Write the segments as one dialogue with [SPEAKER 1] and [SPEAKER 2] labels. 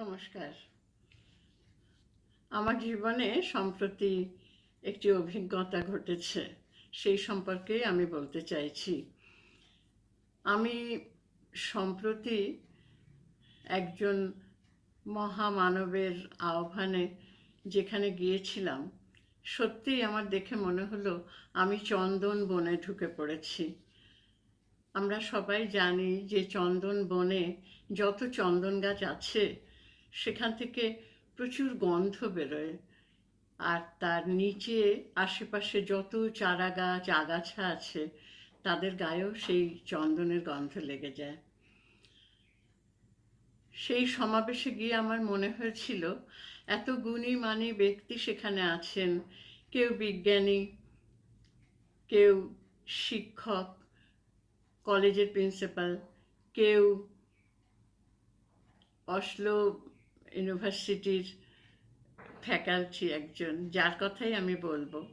[SPEAKER 1] নমস্কার। আমার জীবনে সম্প্রতি একটি অভিজ্ঞতা ঘটেছে, সেই সম্পর্কে আমি বলতে চাইছি। আমি সম্প্রতি একজন মহামানবের আহ্বানে যেখানে গিয়েছিলাম, সত্যিই আমার দেখে মনে হলো আমি চন্দন বনে ঢুকে পড়েছি। আমরা সবাই জানি যে চন্দন বনে যত চন্দন গাছ আছে সেখান থেকে প্রচুর গন্ধ বেরোয়। আর তার নিচে আশেপাশে যত চারা গাছ আগাছা আছে, তাদের গায়েও সেই চন্দনের গন্ধ লেগে যায়। সেই সমাবেশে গিয়ে আমার মনে হয়েছিল, এত গুণী মানী ব্যক্তি সেখানে আছেন। কেউ বিজ্ঞানী, কেউ শিক্ষক, কলেজের প্রিন্সিপাল, কেউ অসলো ইউনিভার্সিটির ফ্যাকাল্টি একজন, যার কথাই আমি বলব।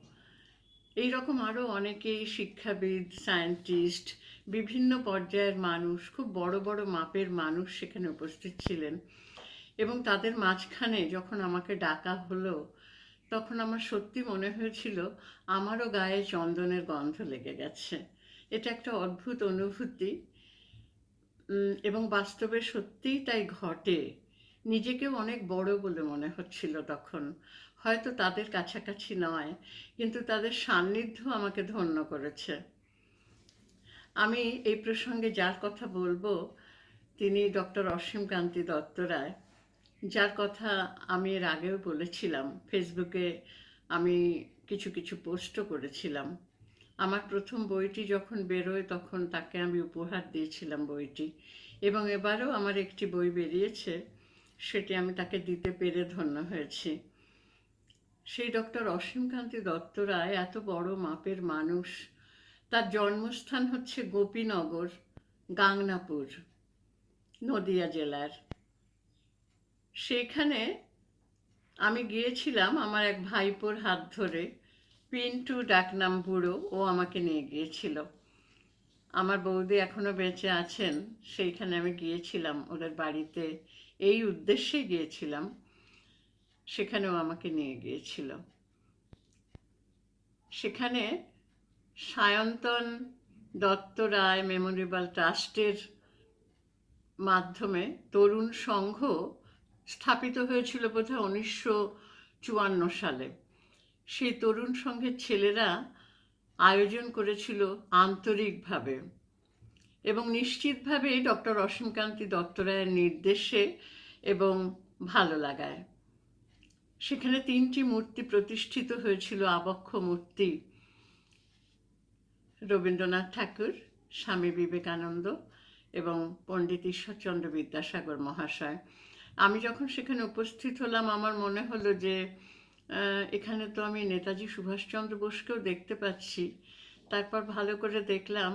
[SPEAKER 1] এই রকম আরও অনেকেই শিক্ষাবিদ, সায়েন্টিস্ট, বিভিন্ন পর্যায়ের মানুষ, খুব বড় বড় মাপের মানুষ সেখানে উপস্থিত ছিলেন। এবং তাদের মাঝখানে যখন আমাকে ডাকা হলো, তখন আমার সত্যি মনে হয়েছিল, আমারও গায়ে চন্দনের গন্ধ লেগে গেছে। এটা একটা অদ্ভুত অনুভূতি। এবং বাস্তবে সত্যিই তাই ঘটে। নিজেকেও অনেক বড় বলে মনে হচ্ছিল তখন। হয়তো তাদের কাছাকাছি নয়, কিন্তু তাদের সান্নিধ্য আমাকে ধন্য করেছে। আমি এই প্রসঙ্গে যার কথা বলব, তিনি ডক্টর অসীম কান্তি দত্ত রায়। যার কথা আমি এর আগেও বলেছিলাম, ফেসবুকে আমি কিছু কিছু পোস্টও করেছিলাম। আমার প্রথম বইটি যখন বেরোয়, তখন তাকে আমি উপহার দিয়েছিলাম বইটি। এবং এবারও আমার একটি বই বেরিয়েছে। সেটি আমি তাকে দিতে পেরে ধন্য হয়েছি। সেই ডক্টর অসীমকান্তি দত্ত রায় এত বড় মাপের মানুষ। তার জন্মস্থান হচ্ছে গোপীনগর, গাংনাপুর, নদিয়া জেলার। সেখানে আমি গিয়েছিলাম আমার এক ভাইপোর হাত ধরে। পিন্টু ডাকনাম বুড়ো, ও আমাকে নিয়ে গিয়েছিল। আমার বৌদি এখনও বেঁচে আছেন, সেইখানে আমি গিয়েছিলাম ওদের বাড়িতে। এই উদ্দেশ্যে গিয়েছিলাম, সেখানেও আমাকে নিয়ে গিয়েছিল। সেখানে সায়ন্তন দত্ত রায় মেমোরিয়াল ট্রাস্টের মাধ্যমে তরুণ সংঘ স্থাপিত হয়েছিল বোধহয় উনিশশো চুয়ান্ন সালে। সেই তরুণ সংঘের ছেলেরা আয়োজন করেছিল আন্তরিকভাবে। এবং নিশ্চিতভাবেই ডক্টর অসীমকান্তি দত্ত রায়ের নির্দেশে এবং ভালো লাগায়। সেখানে তিনটি মূর্তি প্রতিষ্ঠিত হয়েছিল, আবক্ষ মূর্তি রবীন্দ্রনাথ ঠাকুর, স্বামী বিবেকানন্দ এবং পণ্ডিত ঈশ্বরচন্দ্র বিদ্যাসাগর মহাশয়। আমি যখন সেখানে উপস্থিত হলাম, আমার মনে হলো যে এখানে তো আমি নেতাজি সুভাষচন্দ্র বোসকেও দেখতে পাচ্ছি। তারপর ভালো করে দেখলাম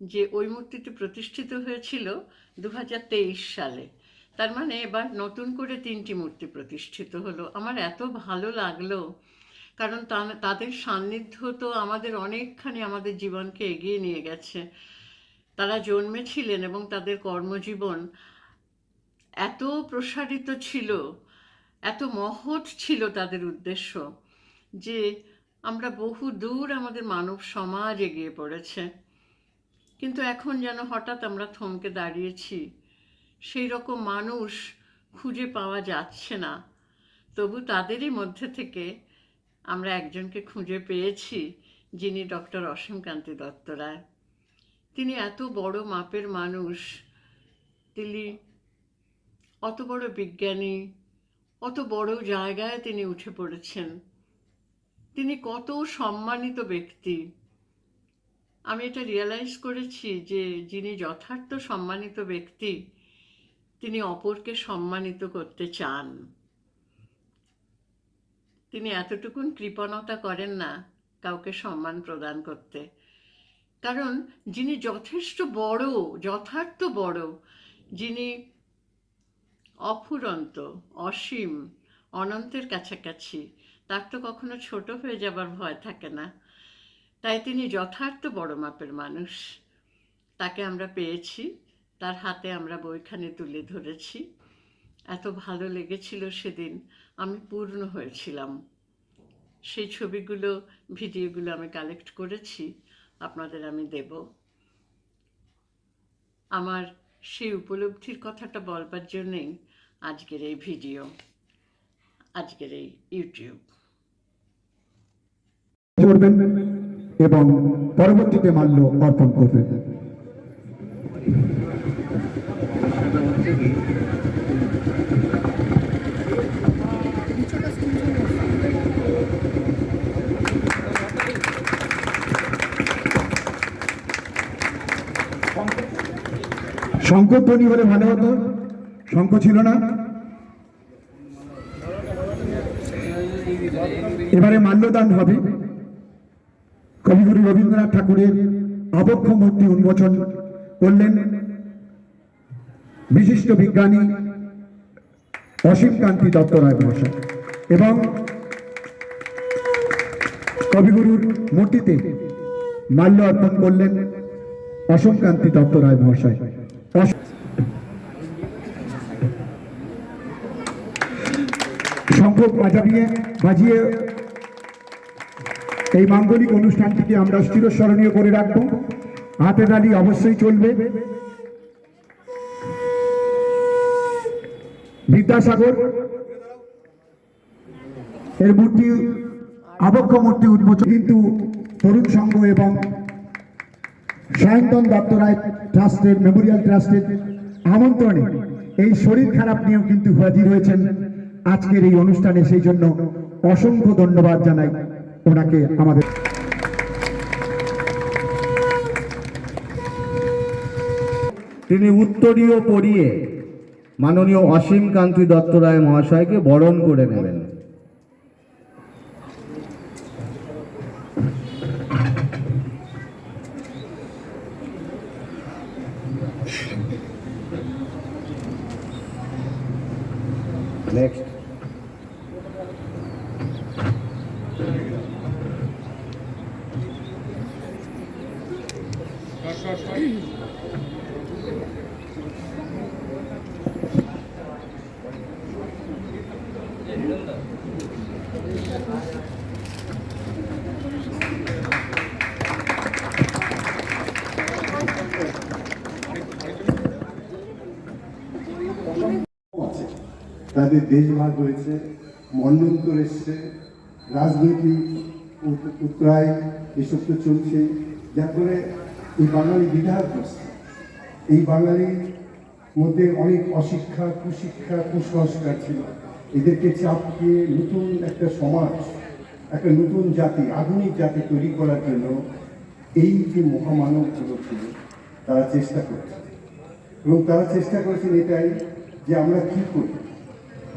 [SPEAKER 1] যে ওই মূর্তিটি প্রতিষ্ঠিত হয়েছিল দু হাজার তেইশ সালে। তার মানে এবার নতুন করে তিনটি মূর্তি প্রতিষ্ঠিত হলো। আমার এত ভালো লাগল, কারণ তাদের সান্নিধ্য তো আমাদের অনেকখানি আমাদের জীবনকে এগিয়ে নিয়ে গেছে। তারা জন্মেছিলেন এবং তাদের কর্মজীবন এত প্রসারিত ছিল, এত মহৎ ছিল তাদের উদ্দেশ্য যে আমরা বহু দূর আমাদের মানব সমাজ এগিয়ে পড়েছে। কিন্তু এখন যেন হঠাৎ আমরা থমকে দাঁড়িয়েছি, সেই রকম মানুষ খুঁজে পাওয়া যাচ্ছে না। তবু তাদেরই মধ্যে থেকে আমরা একজনকে খুঁজে পেয়েছি, যিনি ডক্টর অসীমকান্তি দত্ত রায়। তিনি এত বড় মাপের মানুষ, তিনি অত বড় বিজ্ঞানী, অত বড় জায়গায় তিনি উঠে পড়েছেন। তিনি কত সম্মানিত ব্যক্তি। আমি এটা রিয়েলাইজ করেছি যে যিনি যথার্থ সম্মানিত ব্যক্তি, তিনি অপরকে সম্মানিত করতে চান। তিনি এতটুকুন কৃপণতা করেন না কাউকে সম্মান প্রদান করতে। কারণ যিনি যথেষ্ট বড়, যথার্থ বড়, যিনি অফুরন্ত, অসীম, অনন্তের কাছাকাছি তার তো কখনো ছোট হয়ে যাবার ভয় থাকে না। তাই তিনি যথার্থ বড় মাপের মানুষ। তাকে আমরা পেয়েছি, তার হাতে আমরা বইখানে তুলে ধরেছি। এত ভালো লেগেছিল সেদিন, আমি পূর্ণ হয়েছিলাম। সেই ছবিগুলো, ভিডিওগুলো আমি কালেক্ট করেছি, আপনাদের আমি দেব। আমার সেই উপলব্ধির কথাটা বলবার জন্যেই আজকের এই ভিডিও, আজকের এই ইউটিউব।
[SPEAKER 2] করবেন এবং পরবর্তীতে মাল্য অর্পণ করবেন। শঙ্করধ্বনি হলে ভালো হতো শঙ্খ ছিল না। এবারে মাল্যদান হবে। রবীন্দ্রনাথ ঠাকুরের আবক্ষ মূর্তি উন্মোচন করলেন বিশিষ্ট বিজ্ঞানী অসীম কান্তি দত্ত রায় মহাশয়। এবং কবিগুরুর মূর্তিতে মাল্য অর্পণ করলেন অসীম কান্তি দত্ত রায় মহাশয় শঙ্খ বাজাবিয়ে বাজিয়ে এই মাঙ্গলিক অনুষ্ঠানটিকে আমরা চিরস্মরণীয় করে রাখব। হাতে তালি অবশ্যই চলবে। বিদ্যাসাগর, এর মূর্তি, আবক্ষ মূর্তি উন্মোচন কিন্তু তরুণ সংঘ এবং সায়ন্তন দত্ত রায় ট্রাস্টের, মেমোরিয়াল ট্রাস্টের আমন্ত্রণে এই শরীর খারাপ নিয়েও কিন্তু হাজির হয়েছেন। আজকের এই অনুষ্ঠানে সেই জন্য অসংখ্য ধন্যবাদ জানাই। ওনাকে আমাদের
[SPEAKER 3] তিনি উত্তরীয় পড়িয়ে মাননীয় অসীম কান্তি দত্ত রায় মহাশয়কে বরণ করে নেবেন।
[SPEAKER 4] তাদের দেশভাগ হয়েছে মন্ডন্তর এসছে রাজনীতি উত- উত্তরায় এসব তো চলছে। যার ফলে এই বাঙালি দ্বিধাগ্রস্ত। এই বাঙালির মধ্যে অনেক অশিক্ষা, কুশিক্ষা, কুসংস্কার ছিল। এদেরকে চাপিয়ে নতুন একটা সমাজ, একটা নতুন জাতি, আধুনিক জাতি তৈরি করার জন্য এই যে মহামানবগুলো ছিল তারা চেষ্টা করছে। এবং তারা চেষ্টা করেছেন এটাই যে আমরা কি করি?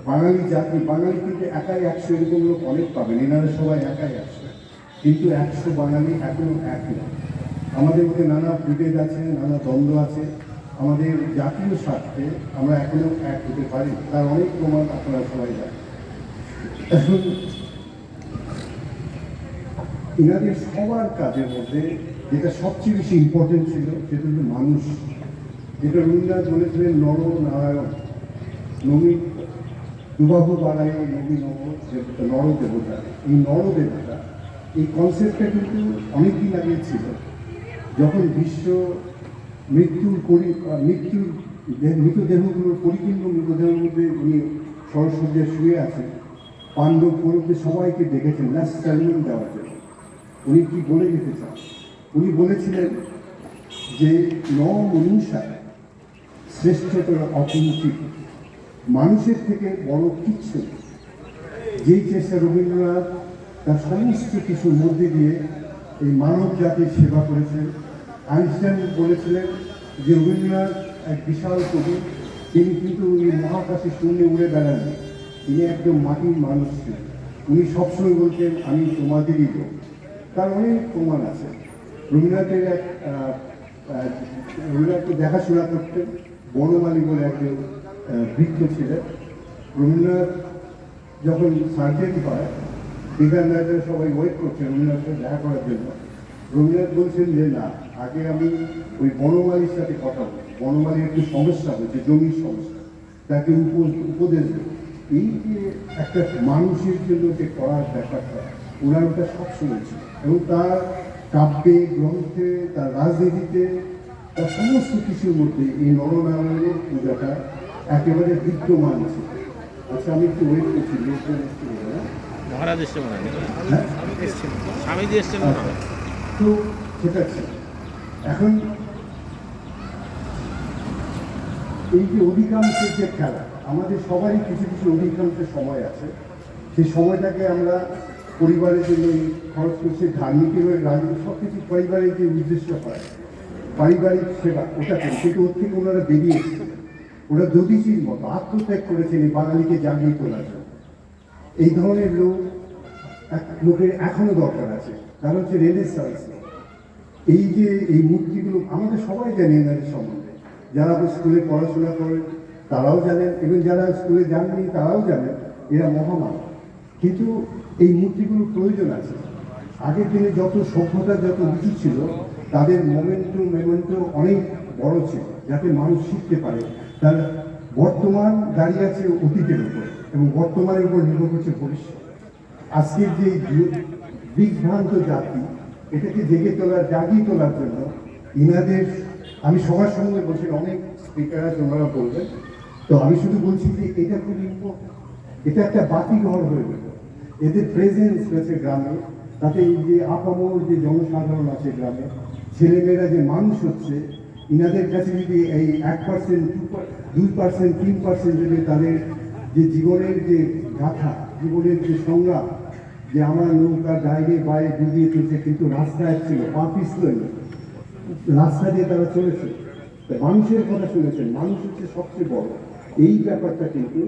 [SPEAKER 4] বাঙালি জাতি, বাঙালি কিন্তু একাই একশো এরকম লোক অনেক পাবেন, এনারা সবাই একাই একশো। কিন্তু একশো বাঙালি এখনও এক না আমাদের মধ্যে নানা বিভেদ আছে, নানা দ্বন্দ্ব আছে। আমাদের জাতীয় স্বার্থে আমরা এখনও এক হতে পারি, তার অনেক প্রমাণ আপনারা সবাই জানেন। এখন এনাদের সবার কাজের মধ্যে যেটা সবচেয়ে বেশি ইম্পর্টেন্ট ছিল, সেটা হলো মানুষ। যেটা রবীন্দ্রনাথ বলেছিলেন, নর নারায়ণ। নবী দুবাহু বাড়ায় নবী নব নর দেবতা। এই নর দেবতা, এই কনসেপ্টটা কিন্তু অনেকদিন আগে ছিল। যখন বিশ্ব মৃত্যুর মৃত্যুর দেহ- মৃতদেহগুলোর পরিপূর্ণ মৃতদেহের মধ্যে উনি সরস্বতীর শুয়ে আছেন। পাণ্ডব কৌরবদের সবাইকে ডেকেছেন লাস্ট সালমান দেওয়ার জন্য উনি কি বলে যেতে চান? উনি বলেছিলেন যে ন মনুষা শ্রেষ্ঠতর অকিঞ্চিত মানুষের থেকে বড় কিচ্ছু যেই চেষ্টা রবীন্দ্রনাথ তার সমস্ত কিছুর মধ্যে দিয়ে এই মানব জাতির সেবা করেছেন আইনস্টাইন বলেছিলেন যে রবীন্দ্রনাথ এক বিশাল কবি। তিনি কিন্তু উনি মহাকাশে শূন্যে উড়ে বেড়াননি তিনি একদম মাটির মানুষ ছিলেন। উনি সবসময় বলতেন, আমি তোমাদেরই লোক। তার অনেক প্রমাণ আছে। রবীন্দ্রনাথের এক রবীন্দ্রনাথকে দেখাশোনা করতেন। বনমালী বলে একজন বৃদ্ধ ছিলেন। রবীন্দ্রনাথ যখন সার্জারি হয় বিজ্ঞানীরা সবাই ওয়েট করছেন রবীন্দ্রনাথকে দেখা করার জন্য। রবীন্দ্রনাথ বলছেন যে, না আগে আমি ওই বনমালীর সাথে কথা বলি। বনমালীর একটু সমস্যা হয়েছে জমির সমস্যা। তাকে উপদেশ দেবে। এই যে একটা মানুষের জন্য যে করার ব্যাপারটা ওনার ওটা সবসময় ছিল। এবং তার কাব্যে গ্রন্থে তার রাজনীতিতে তার সমস্ত কিছুর মধ্যে এই নরনারায়ণের পূজাটা একেবারে বিদ্যমান ছিল। আচ্ছা আমি একটু ওয়েট করছি হ্যাঁ?
[SPEAKER 5] মহারাজ এসছে মনে হয়।
[SPEAKER 4] হ্যাঁ?
[SPEAKER 5] মনে হয়।
[SPEAKER 4] তো সেটা ছিল। এখন এই যে অধিকাংশের যে খেলা, আমাদের সবারই কিছু কিছু অধিকাংশের সময় আছে। সেই সময়টাকে আমরা পরিবারের জন্য খরচ করছি হয়ে রাজনীতি সব কিছু পরিবারের যে উদ্দেশ্য হয়, পারিবারিক সেবা, ওটা কিন্তু ওর থেকে ওনারা বেরিয়ে এসেছিলেন ওরা জ্যোতিষীর মতো আত্মত্যাগ করেছেন এই বাঙালিকে জাগিয়ে তোলার জন্য। এই ধরনের লোক লোকের এখনও দরকার আছে। কারণ হচ্ছে রেলের রেনেসান্স এই যে, এই মূর্তিগুলো আমাদের সবাই জানি এনাদের সম্বন্ধে। যারা স্কুলে পড়াশোনা করেন, তারাও জানেন এবং যারা স্কুলে যাননি, তারাও জানেন এরা মহামান কিন্তু এই মূর্তিগুলোর প্রয়োজন আছে। আগের দিনে যত সভ্যতা, যত কিছু ছিল, তাদের মোমেন্টো মেমেন্টো অনেক বড় ছিল, যাতে মানুষ শিখতে পারে। তার বর্তমান দাঁড়িয়ে আছে অতীতের উপর, এবং বর্তমানের উপর নির্ভর করছে ভবিষ্যৎ। আজকের যু- বিভ্রান্ত জাতি এটাকে জেগে তোলার, জাগিয়ে তোলার জন্য ইনাদের, আমি সবার সঙ্গে বলছি, অনেক স্পিকার আছে, ওনারা বলবেন। তো আমি শুধু বলছি যে এটা খুব ইম্পর্টেন্ট এটা একটা বাতি ঘর হয়ে গেল। এদের প্রেজেন্স রয়েছে গ্রামে। তাতে এই যে আপামর যে জনসাধারণ আছে গ্রামে, ছেলেমেয়েরা যে মানুষ হচ্ছে, ইনাদের কাছে যদি এই এক পার্সেন্ট দুই পার্সেন্ট তিন পার্সেন্ট যদি তাদের যে জীবনের যে গাথা, জীবনের যে সংগ্রাম যে আমার নৌকা ডাইনে বাইরে ডুবিয়ে তুলছে, কিন্তু রাস্তায় ছিল পা পিছলেন রাস্তা দিয়ে তারা চলেছে। মানুষের কথা শুনেছেন, মানুষ হচ্ছে সবচেয়ে বড়। এই ব্যাপারটা কিন্তু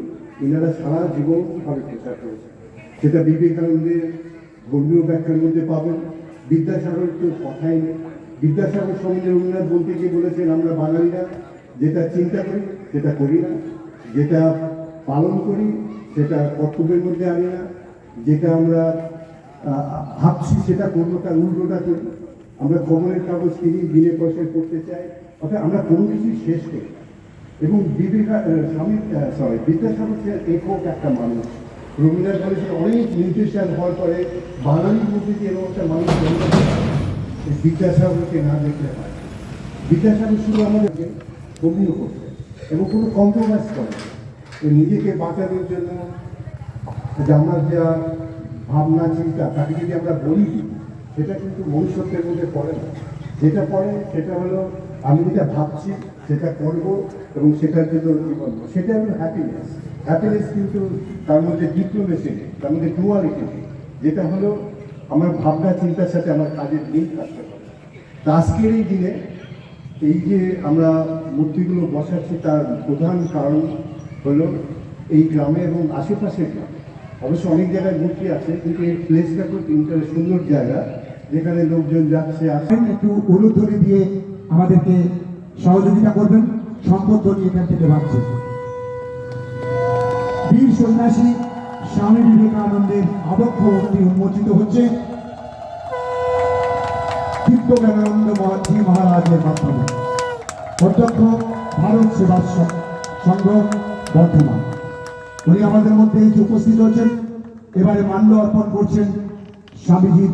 [SPEAKER 4] এনারা সারা জীবন ভাবে প্রচার করেছে সেটা বিবেকানন্দের ধর্মীয় ব্যাখ্যার মধ্যে পাবেন। বিদ্যাসাগরের কেউ কথাই নেই। বিদ্যাসাগর সম্বন্ধে রবীন্দ্রনাথ বলতে গিয়ে বলেছেন, আমরা বাঙালিরা যেটা চিন্তা করি, সেটা করি না। যেটা পালন করি, সেটা কর্তব্যের মধ্যে আনি না। যেটা আমরা ভাবছি সেটা করব, তার উল্টোটা করি আমরা খবরের কাগজ কিনি বিনে পয়সায় করতে চাই, অর্থাৎ আমরা কোনো কিছুই শেষ করি এবং বিবেকা স্বামী সরি বিদ্যাসাগর একক একটা মানুষ। রবীন্দ্রনাথ বলেছেন অনেক নিউট্রিশন হওয়ার পরে বাঙালির মধ্যে যে এরকম একটা মানুষ বিদ্যাসাগরকে না দেখতে হয়। বিদ্যাসাগর শুধু আমাদেরকে গভীর করতে এবং কোনো কম্প্রোমাইজ করে নিজেকে বাঁচানোর জন্য যে আমার যা ভাবনা, চিন্তা, তাকে যদি আমরা বলি, সেটা কিন্তু মনুষ্যত্বের মধ্যে পড়ে না। যেটা পড়ে, সেটা হলো আমি যেটা ভাবছি, সেটা করব এবং সেটার জন্য জীবন সেটা হলো হ্যাপিনেস হ্যাপিনেস কিন্তু তার মধ্যে ডিপ্লোমেসি নেই, তার মধ্যে ডুয়ালিটি নেই। যেটা হলো আমার ভাবনা, চিন্তার সাথে আমার কাজের মিল থাকতে পারে। তা আজকের এই দিনে এই যে আমরা মূর্তিগুলো বসাচ্ছি, তার প্রধান কারণ হলো এই গ্রামে এবং আশেপাশের গ্রামে। অবশ্য অনেক জায়গায় মূর্তি আছে, কিন্তু এই প্লেসটা খুব ইন্টারেস্ট সুন্দর জায়গা, যেখানে লোকজন যাচ্ছে আসে
[SPEAKER 2] একটু উলুধ্বনি দিয়ে আমাদেরকে সহযোগিতা করবেন, সম্পদ নিয়ে এখান থেকে ভাবছি বীর সন্ন্যাসী স্বামী বিবেকানন্দের আবক্ষ মূর্তি উন্মোচিত হচ্ছে। দিব্যজ্ঞানানন্দ মহাজি মহারাজের মাধ্যমে। অধ্যক্ষ ভারত সেবা স- সংঘ বর্ধমান। উনি আমাদের মধ্যে এই যে উপস্থিত হচ্ছেন এবারে মাল্য অর্পণ করছেন স্বামীজির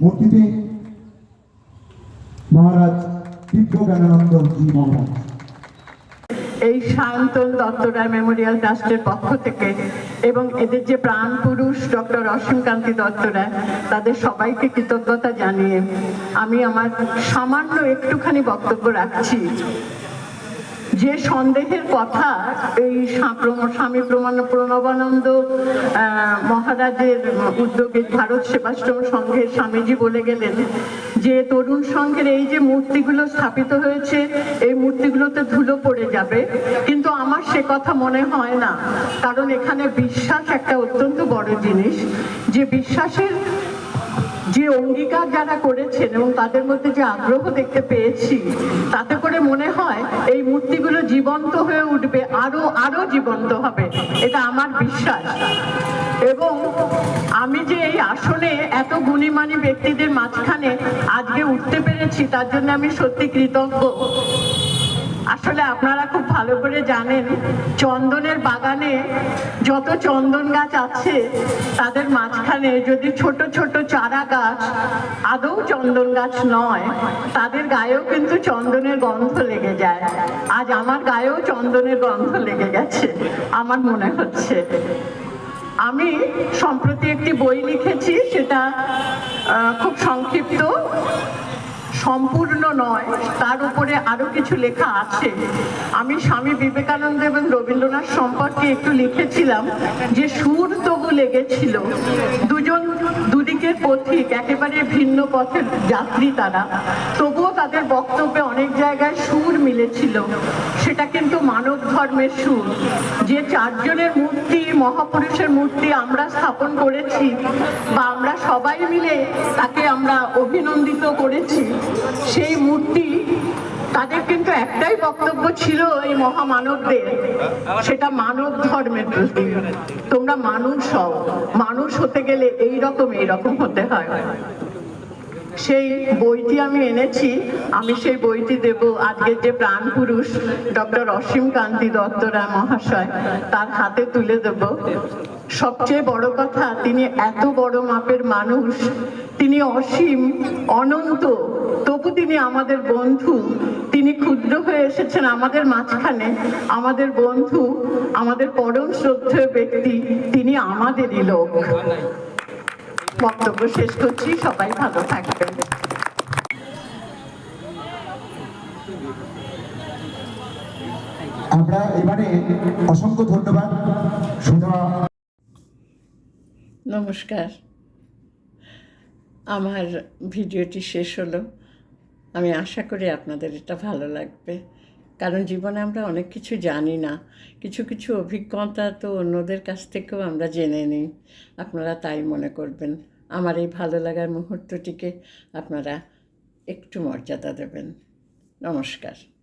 [SPEAKER 2] মূর্তিতে। মহারাজ দিব্যজ্ঞানানন্দ জি মহারাজ।
[SPEAKER 1] এই সায়ন্তন দত্তরায় মেমোরিয়াল ট্রাস্টের পক্ষ থেকে এবং এদের যে প্রাণ পুরুষ ডক্টর অসীমকান্তি দত্তরায় তাদের সবাইকে কৃতজ্ঞতা জানিয়ে আমি আমার সামান্য একটুখানি বক্তব্য রাখছি। যে সন্দেহের কথা এই স্বামী প্রমাণ, প্রণবানন্দ মহারাজের উদ্যোগে ভারত সেবাশ্রম সংঘের স্বামীজি বলে গেলেন যে তরুণ সংঘের এই যে মূর্তিগুলো স্থাপিত হয়েছে, এই মূর্তিগুলোতে ধুলো পড়ে যাবে। কিন্তু আমার সে কথা মনে হয় না। কারণ এখানে বিশ্বাস একটা অত্যন্ত বড় জিনিস। যে বিশ্বাসের যে অঙ্গীকার যারা করেছেন এবং তাদের মধ্যে যে আগ্রহ দেখতে পেয়েছি, তাতে করে মনে হয় এই মূর্তিগুলো জীবন্ত হয়ে উঠবে, আরও আরও জীবন্ত হবে। এটা আমার বিশ্বাস। এবং আমি যে এই আসনে এত গুণীমানী ব্যক্তিদের মাঝখানে আজকে উঠতে পেরেছি, তার জন্য আমি সত্যি কৃতজ্ঞ। আসলে আপনারা খুব ভালো করে জানেন, চন্দনের বাগানে যত চন্দন গাছ আছে, তাদের মাঝখানে যদি ছোট ছোট চারা গাছ আদৌ চন্দন গাছ নয়, তাদের গায়েও কিন্তু চন্দনের গন্ধ লেগে যায়। আজ আমার গায়েও চন্দনের গন্ধ লেগে গেছে, আমার মনে হচ্ছে। আমি সম্প্রতি একটি বই লিখেছি, সেটা খুব সংক্ষিপ্ত। সম্পূর্ণ নয়, তার উপরে আরও কিছু লেখা আছে। আমি স্বামী বিবেকানন্দ এবং রবীন্দ্রনাথ সম্পর্কে একটু লিখেছিলাম যে সুর তবু লেগেছিল। দুজন দুদিকের পথিক একেবারে ভিন্ন পথের যাত্রী তারা। তবুও তাদের বক্তব্যে অনেক জায়গায় সুর মিলেছিল। সেটা কিন্তু মানব ধর্মের সুর। যে চারজনের মূর্তি, মহাপুরুষের মূর্তি আমরা স্থাপন করেছি বা আমরা সবাই মিলে তাকে আমরা অভিনন্দিত করেছি, সেই মূর্তি তাদের কিন্তু একটাই বক্তব্য ছিল এই মহামানবদের, সেটা মানব ধর্মের প্রতি। তোমরা মানুষ হও, মানুষ হতে গেলে এই রকম এই রকম হতে হয়। সেই বইটি আমি এনেছি, আমি সেই বইটি দেব আজকের যে প্রাণ পুরুষ, ডক্টর অসীম কান্তি দত্তরায় মহাশয়, তার হাতে তুলে দেব। সবচেয়ে বড় কথা, তিনি এত বড় মাপের মানুষ তিনি অসীম অনন্ত তবু তিনি আমাদের বন্ধু। তিনি ক্ষুদ্র হয়ে এসেছেন আমাদের মাঝখানে। আমাদের বন্ধু আমাদের পরম শ্রদ্ধেয় ব্যক্তি তিনি আমাদেরই লোক। বক্তব্য শেষ করছি সবাই ভালো থাকবেন।
[SPEAKER 2] আমরা এবারে অসংখ্য ধন্যবাদ। সুধা
[SPEAKER 1] নমস্কার। আমার ভিডিওটি শেষ হলো। আমি আশা করি আপনাদের এটা ভালো লাগবে। কারণ জীবনে আমরা অনেক কিছু জানি না। কিছু কিছু অভিজ্ঞতা তো অন্যদের কাছ থেকেও আমরা জেনে নিই। আপনারা তাই মনে করবেন। আমার এই ভালো লাগার মুহূর্তটিকে আপনারা একটু মর্যাদা দেবেন। নমস্কার।